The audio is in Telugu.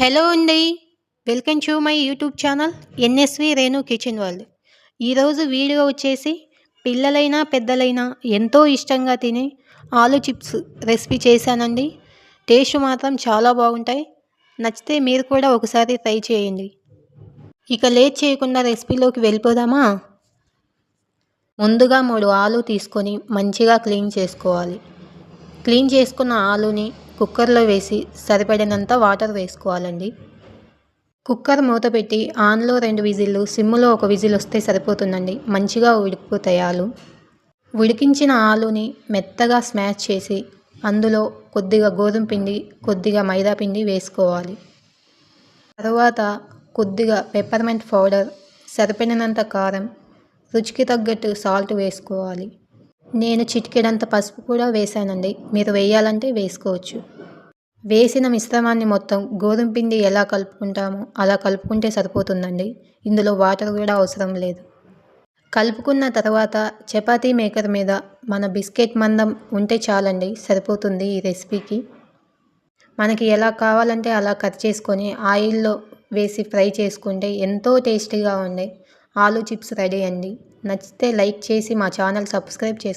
హలో అండి. Welcome to my YouTube channel NSV Renu kitchen world. ఈరోజు వీడియో వచ్చేసి పిల్లలైనా పెద్దలైనా ఎంతో ఇష్టంగా తినే ఆలు చిప్స్ రెసిపీ చేశానండి. టేస్ట్ మాత్రం చాలా బాగుంటాయి. నచ్చితే మీరు కూడా ఒకసారి ట్రై చేయండి. ఇక లేట్ చేయకుండా రెసిపీలోకి వెళ్ళిపోదామా? ముందుగా మూడు ఆలు తీసుకొని మంచిగా క్లీన్ చేసుకోవాలి. క్లీన్ చేసుకున్న ఆలుని కుక్కర్లో వేసి సరిపడినంత వాటర్ వేసుకోవాలండి. కుక్కర్ మూత పెట్టి ఆన్లో రెండు విజిల్లు సిమ్లో ఒక విజిల్ వస్తే సరిపోతుందండి. మంచిగా ఉడికిపోతాయి ఆలు. ఉడికించిన ఆలుని మెత్తగా స్మాష్ చేసి అందులో కొద్దిగా గోధుమ పిండి కొద్దిగా మైదా పిండి వేసుకోవాలి. తర్వాత కొద్దిగా పెప్పర్మెంట్ పౌడర్ సరిపడినంత కారం రుచికి తగ్గట్టు సాల్ట్ వేసుకోవాలి. నేను చిటికెడంత పసుపు కూడా వేసానండి మీరు వేయాలంటే వేసుకోవచ్చు. వేసిన మిశ్రమాన్ని మొత్తం గోధుమ పిండి ఎలా కలుపుకుంటామో అలా కలుపుకుంటే సరిపోతుందండి. ఇందులో వాటర్ కూడా అవసరం లేదు. కలుపుకున్న తర్వాత చపాతీ మేకర్ మీద మన బిస్కెట్ మందం ఉంటే చాలండి సరిపోతుంది ఈ రెసిపీకి. మనకి ఎలా కావాలంటే అలా కట్ చేసుకొని ఆయిల్లో వేసి ఫ్రై చేసుకుంటే ఎంతో టేస్టీగా ఉండే. ఆలూ చిప్స్ రెడీ అండి. నచ్చితే లైక్ చేసి మా ఛానల్ సబ్స్క్రైబ్ చేసుకోండి